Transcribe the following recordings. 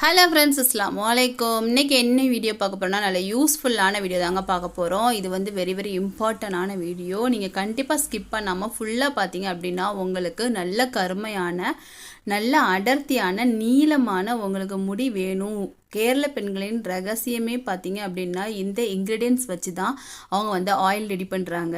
Hello friends இஸ்லாம் வலைக்கம் இன்றைக்கி என்ன வீடியோ பார்க்க போகிறோன்னா நல்ல யூஸ்ஃபுல்லான வீடியோ தாங்க பார்க்க போகிறோம் இது வந்து வெரி வெரி இம்பார்ட்டண்டான வீடியோ நீங்கள் கண்டிப்பாக ஸ்கிப் பண்ணாமல் ஃபுல்லாக பார்த்தீங்க அப்படின்னா உங்களுக்கு நல்ல கருமையான நல்ல அடர்த்தியான நீளமான உங்களுக்கு முடி வேணும். கேரள பெண்களின் ரகசியமே பார்த்தீங்க அப்படின்னா இந்த இன்க்ரீடியன்ஸ் வச்சு தான் அவங்க வந்து ஆயில் ரெடி பண்ணுறாங்க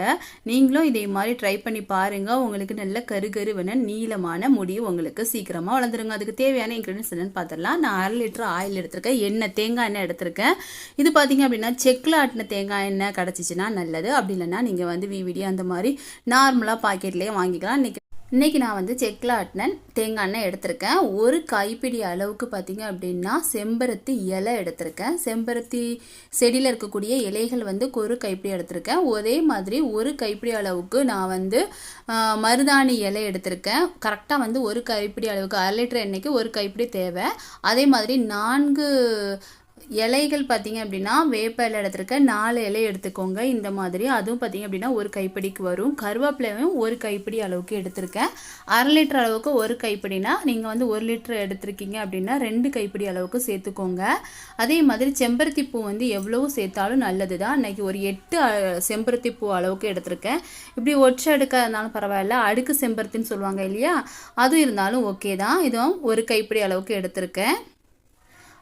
நீங்களும் இதே மாதிரி ட்ரை பண்ணி பாருங்கள் உங்களுக்கு நல்ல கருகருவன நீளமான முடி உங்களுக்கு சீக்கிரமாக வளர்ந்துருங்க. அதுக்கு தேவையான இன்க்ரீடியன்ஸ் என்னென்னு பார்த்துடலாம். நான் அரை லிட்டர் ஆயில் எடுத்திருக்கேன். எண்ணெய் தேங்காய் எண்ணெய் எடுத்திருக்கேன். இது பார்த்தீங்க அப்படின்னா செக்கில் ஆட்டின தேங்காய் எண்ணெய் கிடச்சிச்சின்னா நல்லது. அப்படி இல்லைன்னா நீங்கள் வந்து விவிடி அந்த மாதிரி நார்மலாக பாக்கெட்லேயே வாங்கிக்கலாம். இன்றைக்கி இன்றைக்கி நான் வந்து செக்கில் ஆட்டினேன். தேங்காய் எண்ணெய் எடுத்திருக்கேன். ஒரு கைப்பிடி அளவுக்கு பார்த்தீங்க அப்படின்னா செம்பருத்தி இலை எடுத்திருக்கேன். செம்பருத்தி செடியில் இருக்கக்கூடிய இலைகள் வந்து ஒரு கைப்பிடி எடுத்திருக்கேன். ஒரே மாதிரி ஒரு கைப்பிடி அளவுக்கு நான் வந்து மருதாணி இலை எடுத்திருக்கேன். கரெக்டாக வந்து ஒரு கைப்பிடி அளவுக்கு அரை லிட்டர் எண்ணெய்க்கு ஒரு கைப்பிடி தேவை. அதே மாதிரி நான்கு இலைகள் பார்த்தீங்க அப்படின்னா வேப்ப இலை எடுத்திருக்கேன் நாலு இலை எடுத்துக்கோங்க. இந்த மாதிரி. அதுவும் பார்த்தீங்க அப்படின்னா ஒரு கைப்பிடிக்கு வரும். கருவேப்பிலையும் ஒரு கைப்பிடி அளவுக்கு எடுத்திருக்கேன். அரை லிட்டர் அளவுக்கு ஒரு கைப்பிடினா நீங்கள் வந்து ஒரு லிட்டர் எடுத்திருக்கீங்க அப்படின்னா ரெண்டு கைப்பிடி அளவுக்கு சேர்த்துக்கோங்க. அதே மாதிரி செம்பருத்தி பூ வந்து எவ்வளவு சேர்த்தாலும் நல்லது தான் இன்னைக்கு ஒரு எட்டு செம்பருத்தி பூ அளவுக்கு எடுத்திருக்கேன். இப்படி ஒற்றை அடுக்காக இருந்தாலும் பரவாயில்ல. அடுக்கு செம்பருத்தின்னு சொல்லுவாங்க இல்லையா? அதுவும் இருந்தாலும் ஓகே தான். இதுவும் ஒரு கைப்பிடி அளவுக்கு எடுத்திருக்கேன்.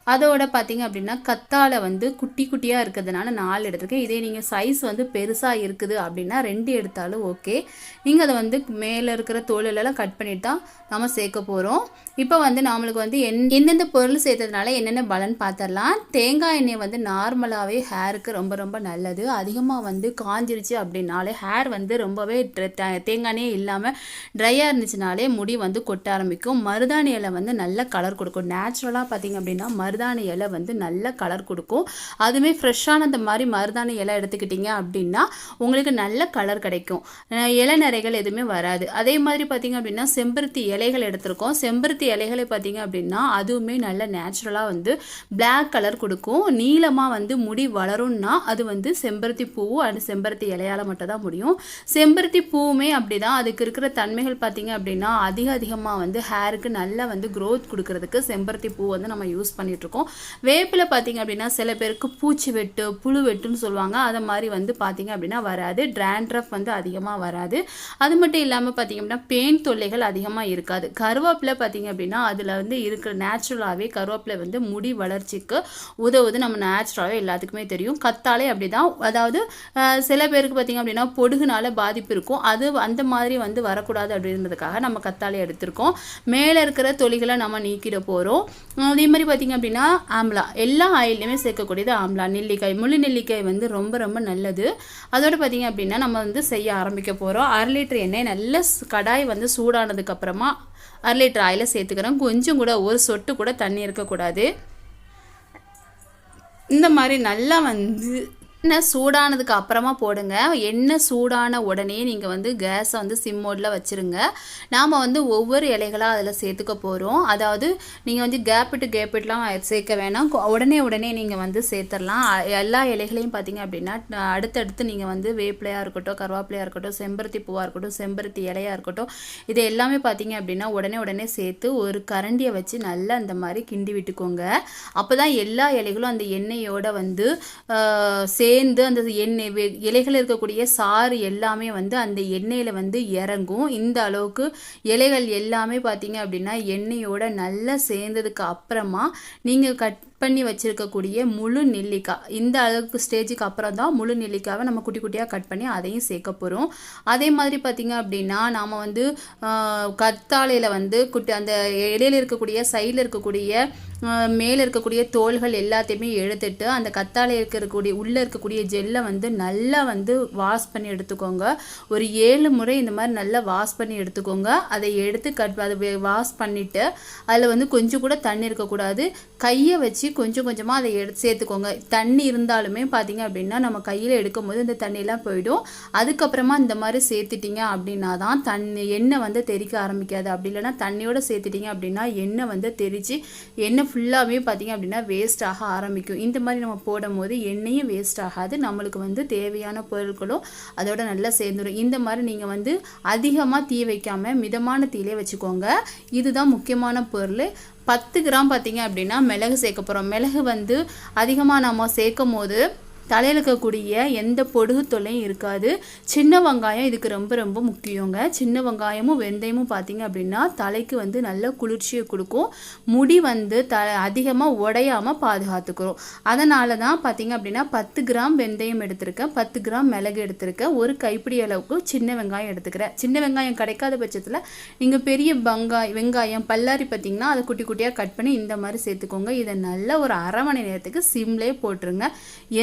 அதோட பார்த்தீங்க அப்படின்னா கத்தாழை வந்து குட்டி குட்டியாக இருக்கிறதுனால நாலு எடுத்துருக்கேன். இதே நீங்கள் சைஸ் வந்து பெருசாக இருக்குது அப்படின்னா ரெண்டு எடுத்தாலும் ஓகே நீங்கள் அதை வந்து மேலே இருக்கிற தோலெல்லாம் கட் பண்ணிட்டு தான் நம்ம சேர்க்க போகிறோம் இப்போ வந்து நம்மளுக்கு வந்து என் எந்தெந்த பொருள் சேர்த்ததுனால என்னென்ன பலன் பார்த்துடலாம் தேங்காய் எண்ணெய் வந்து நார்மலாகவே ஹேருக்கு ரொம்ப ரொம்ப நல்லது. அதிகமாக வந்து காஞ்சிருச்சு அப்படின்னாலே ஹேர் வந்து ரொம்பவே ட்ர- தேங்காய் எண்ணெயே இல்லாமல் ட்ரையாக இருந்துச்சுனாலே முடி வந்து கொட்ட ஆரம்பிக்கும். மருதாணி இலை வந்து நல்ல கலர் கொடுக்கும். நேச்சுரலாக பார்த்தீங்க அப்படின்னா மருதாணி இலை வந்து நல்ல கலர் கொடுக்கும். அதுவுமே ஃப்ரெஷ்ஷான அந்த மாதிரி மருதாணி இலை எடுத்துக்கிட்டிங்க அப்படின்னா உங்களுக்கு நல்ல கலர் கிடைக்கும். அஹ் இலைநரைகள் எதுவுமே வராது. அதே மாதிரி பார்த்திங்க அப்படின்னா செம்பருத்தி இலைகள் எடுத்திருக்கோம். செம்பருத்தி இலைகளை பார்த்தீங்க அப்படின்னா அதுவுமே நல்ல நேச்சுரலாக வந்து பிளாக் கலர் கொடுக்கும். நீளமாக வந்து முடி வளரும்னா அது வந்து செம்பருத்தி பூவும் அண்ட் செம்பருத்தி இலையால் மட்டும் தான் முடியும். செம்பருத்தி பூவுமே அப்படிதான். அதுக்கு இருக்கிற தன்மைகள் பார்த்தீங்க அப்படின்னா அதிக அதிகமாக வந்து ஹேருக்கு நல்லா வந்து க்ரோத் கொடுக்கறதுக்கு செம்பருத்தி பூ வந்து நம்ம யூஸ் பண்ணிட்டு இருக்கோம் வேப்பில் பார்த்தீங்க அப்படின்னா சில பேருக்கு பூச்சி வெட்டு புழு வெட்டுன்னு சொல்லுவாங்க. அதை மாதிரி வந்து பார்த்தீங்க அப்படின்னா வராது. ட்ராண்ட்ரஃப் வந்து அதிகமாக வராது. அது மட்டும் இல்லாமல் பார்த்தீங்க அப்படின்னா பெயின் தொல்லைகள் அதிகமாக இருக்காது. கருவேப்பிலை பார்த்தீங்க அப்படின்னா அதில் வந்து இருக்கிற நேச்சுரலாகவே கருவேப்பிலை வந்து முடி வளர்ச்சிக்கு உதவுது. நம்ம நேச்சுரலாகவே எல்லாத்துக்குமே தெரியும். கத்தாலே அப்படிதான். அதாவது சில பேருக்கு பார்த்தீங்க அப்படின்னா பொடுகுனால பாதிப்பு இருக்கும். அது அந்த மாதிரி வந்து வரக்கூடாது அப்படின்றதுக்காக நம்ம கத்தாலே எடுத்திருக்கோம். மேலே இருக்கிற தொழிகளை நம்ம நீக்கிட போகிறோம் அதே மாதிரி பார்த்தீங்க அப்படின்னா ஆம்லா. எல்லா ஆயிலையுமே சேர்க்கக்கூடியது ஆம்லா. நெல்லிக்காய். முழு நெல்லிக்காய் வந்து ரொம்ப ரொம்ப நல்லது. அதோட பார்த்தீங்க அப்படின்னா நம்ம வந்து செய்ய ஆரம்பிக்க போகிறோம் அரை லிட்டர் எண்ணெய் நல்ல கடாய் வந்து சூடானதுக்கப்புறமா அரை லிட்டர் ஆயிலை சேர்த்துக்கிறோம். கொஞ்சம் கூட ஒரு சொட்டு கூட தண்ணி இருக்கக்கூடாது. இந்த மாதிரி நல்லா வந்து எண்ணெய் சூடானதுக்கு அப்புறமா போடுங்க. எண்ணெய் சூடான உடனே நீங்கள் வந்து கேஸை வந்து சிம் மோடில் வச்சுருங்க. நாம் வந்து ஒவ்வொரு இலைகளாக அதில் சேர்த்துக்க போகிறோம் அதாவது நீங்கள் வந்து கேப்பிட்டு கேப்பிட்டுலாம் சேர்க்க வேணாம். உடனே உடனே நீங்கள் வந்து சேர்த்துடலாம். எல்லா இலைகளையும் பார்த்தீங்க அப்படின்னா அடுத்தடுத்து நீங்கள் வந்து வேப்பிலையாக இருக்கட்டும் கருவேப்பிலையாக இருக்கட்டும் செம்பருத்தி பூவாக இருக்கட்டும் செம்பருத்தி இலையாக இருக்கட்டும் இது எல்லாமே பார்த்தீங்க அப்படின்னா உடனே உடனே சேர்த்து ஒரு கரண்டியை வச்சு நல்லா அந்த மாதிரி கிண்டி விட்டுக்கோங்க. அப்போ தான் எல்லா இலைகளும் அந்த எண்ணெயோடு வந்து சே சேர்ந்து அந்த எண்ணெய் வே- இலைகள் இருக்கக்கூடிய சாறு எல்லாமே வந்து அந்த எண்ணெயில் வந்து இறங்கும். இந்த அளவுக்கு இலைகள் எல்லாமே பார்த்தீங்க அப்படின்னா எண்ணெயோட நல்லா சேர்ந்ததுக்கு அப்புறமா நீங்கள் கட் பண்ணி வச்சுருக்கக்கூடிய முழு நெல்லிக்காய் இந்த அளவுக்கு ஸ்டேஜுக்கு அப்புறம் தான் முழு நெல்லிக்காவை நம்ம குட்டி குட்டியாக கட் பண்ணி அதையும் சேர்க்க போகிறோம் அதே மாதிரி பார்த்திங்க அப்படின்னா நாம் வந்து கத்தாழையில் வந்து குட்டி அந்த இடையில இருக்கக்கூடிய சைடில் இருக்கக்கூடிய மேலே இருக்கக்கூடிய தோள்கள் எல்லாத்தையுமே எடுத்துட்டு அந்த கத்தாழை இருக்கக்கூடிய உள்ளே இருக்கக்கூடிய ஜெல்லை வந்து நல்லா வந்து வாஷ் பண்ணி எடுத்துக்கோங்க. ஒரு ஏழு முறை இந்த மாதிரி நல்லா வாஷ் பண்ணி எடுத்துக்கோங்க. அதை எடுத்து கட் அதை வாஷ் பண்ணிவிட்டு அதில் வந்து கொஞ்சம் கூட தண்ணி இருக்கக்கூடாது. கையை வச்சு கொஞ்சம் கொஞ்சமாக அதை எடுத்து சேர்த்துக்கோங்க. தண்ணி இருந்தாலுமே பார்த்தீங்க அப்படின்னா நம்ம கையில் எடுக்கும் போது இந்த தண்ணியெல்லாம் போயிடும். அதுக்கப்புறமா இந்த மாதிரி சேர்த்துட்டீங்க அப்படின்னா தான் தண்ணி எண்ணெய் வந்து தெறிக்க ஆரம்பிக்காது. அப்படி இல்லைன்னா தண்ணியோடு சேர்த்துட்டீங்க அப்படின்னா எண்ணெய் வந்து தெரிச்சு எண்ணெய் ஃபுல்லாகவே பார்த்தீங்க அப்படின்னா வேஸ்ட் ஆக ஆரம்பிக்கும். இந்த மாதிரி நம்ம போடும் போது எண்ணெயும் வேஸ்ட் ஆகாது. நம்மளுக்கு வந்து தேவையான பொருட்களும் அதோட நல்லா சேர்ந்துடும் இந்த மாதிரி நீங்கள் வந்து அதிகமாக தீ வைக்காமல் மிதமான தீலே வச்சுக்கோங்க. இதுதான் முக்கியமான பொருள். பத்து கிராம் பார்த்தீங்க அப்படின்னா மிளகு சேர்க்க போகிறோம் மிளகு வந்து அதிகமாக நம்ம சேர்க்கும் போது தலையில் இருக்கக்கூடிய எந்த பொடுகு தொல்லையும் இருக்காது. சின்ன வெங்காயம் இதுக்கு ரொம்ப ரொம்ப முக்கியங்க. சின்ன வெங்காயமும் வெந்தயமும் பார்த்தீங்க அப்படின்னா தலைக்கு வந்து நல்ல குளிர்ச்சியை கொடுக்கும். முடி வந்து த அதிகமாக உடையாமல் பாதுகாத்துக்கிறோம் அதனால தான் பார்த்தீங்க அப்படின்னா பத்து கிராம் வெந்தயம் எடுத்திருக்கேன். பத்து கிராம் மிளகு எடுத்திருக்கேன். ஒரு கைப்பிடி அளவுக்கு சின்ன வெங்காயம் எடுத்துக்கிறேன். சின்ன வெங்காயம் கிடைக்காத பட்சத்தில் நீங்கள் பெரிய வெங்காயம் வெங்காயம் பல்லாரி பார்த்தீங்கன்னா அதை குட்டி குட்டியாக கட் பண்ணி இந்த மாதிரி சேர்த்துக்கோங்க. இதை நல்ல ஒரு அரை மணி நேரத்துக்கு சிம்லேயே போட்டுருங்க.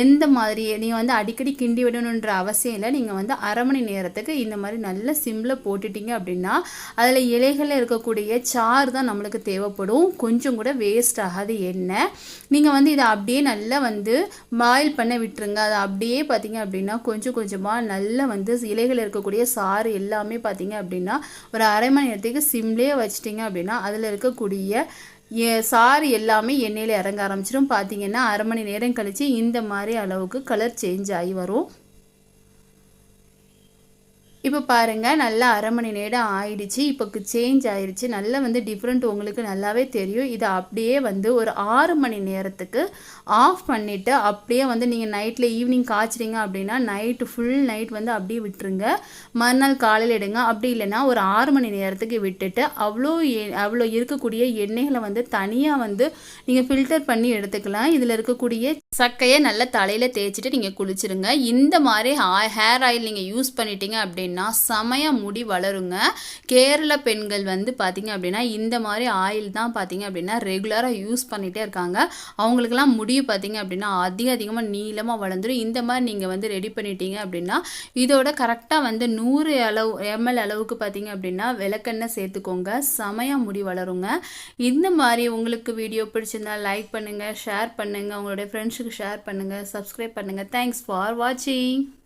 எந்த மாதிரி நீங்கள் வந்து அடிக்கடி கிண்டி விடணுன்ற அவசியம் இல்லை. நீங்கள் வந்து அரை மணி நேரத்துக்கு இந்த மாதிரி நல்ல சிம்மில் போட்டுட்டீங்க அப்படின்னா அதில் இலைகளில் இருக்கக்கூடிய சாறு தான் நம்மளுக்கு தேவைப்படும். கொஞ்சம் கூட வேஸ்ட் ஆகாது எண்ணெய் நீங்கள் வந்து இதை அப்படியே நல்லா வந்து பாயில் பண்ண விட்டுருங்க. அதை அப்படியே பார்த்தீங்க அப்படின்னா கொஞ்சம் கொஞ்சமாக நல்லா வந்து இலைகள் இருக்கக்கூடிய சாறு எல்லாமே பார்த்தீங்க அப்படின்னா ஒரு அரை மணி நேரத்துக்கு சிம்லேயே வச்சிட்டிங்க அப்படின்னா அதில் இருக்கக்கூடிய சாறு எல்லாமே எண்ணெயில் இறங்க ஆரம்பிச்சிடும் பார்த்தீங்கன்னா அரை மணி நேரம் கழித்து இந்த மாதிரி அளவுக்கு கலர் சேஞ்ச் ஆகி வரும். இப்போ பாருங்கள் நல்லா அரை மணி நேரம் ஆயிடுச்சு. இப்போ சேஞ்ச் ஆயிடுச்சு நல்லா வந்து டிஃப்ரெண்ட் உங்களுக்கு நல்லாவே தெரியும். இதை அப்படியே வந்து ஒரு ஆறு மணி நேரத்துக்கு ஆஃப் பண்ணிவிட்டு அப்படியே வந்து நீங்கள் நைட்டில் ஈவினிங் காய்ச்சிட்டீங்க அப்படின்னா நைட்டு ஃபுல் நைட் வந்து அப்படியே விட்டுருங்க. மறுநாள் காலையில் எடுங்க. அப்படி இல்லைன்னா ஒரு ஆறு மணி நேரத்துக்கு விட்டுட்டு அவ்வளோ அவ்வளோ இருக்கக்கூடிய எண்ணெய்களை வந்து தனியாக வந்து நீங்கள் ஃபில்டர் பண்ணி எடுத்துக்கலாம். இதில் இருக்கக்கூடிய சக்கையை நல்லா தலையில் தேய்ச்சிட்டு நீங்கள் குளிச்சிருங்க. இந்த மாதிரி ஹேர் ஆயில் நீங்கள் யூஸ் பண்ணிட்டீங்க அப்படின்னா அப்படின்னா செமையாக முடி வளருங்க. கேரள பெண்கள் வந்து பார்த்தீங்க அப்படின்னா இந்த மாதிரி ஆயில் தான் பார்த்தீங்க அப்படின்னா ரெகுலராக யூஸ் பண்ணிகிட்டே இருக்காங்க. அவங்களுக்கெல்லாம் முடி பார்த்தீங்க அப்படின்னா அதிக அதிகமாக நீளமாக வளர்ந்துடும் இந்த மாதிரி நீங்கள் வந்து ரெடி பண்ணிட்டீங்க அப்படின்னா இதோட கரெக்டாக வந்து நூறு அளவு எம்எல் அளவுக்கு பார்த்தீங்க அப்படின்னா விளக்கெண்ணெய் சேர்த்துக்கோங்க. செமையாக முடி வளருங்க. இந்த மாதிரி உங்களுக்கு வீடியோ பிடிச்சிருந்தா லைக் பண்ணுங்கள் ஷேர் பண்ணுங்கள் உங்களுடைய ஃப்ரெண்ட்ஸுக்கு ஷேர் பண்ணுங்கள் சப்ஸ்கிரைப் பண்ணுங்கள் தேங்க்ஸ் ஃபார் வாட்சிங்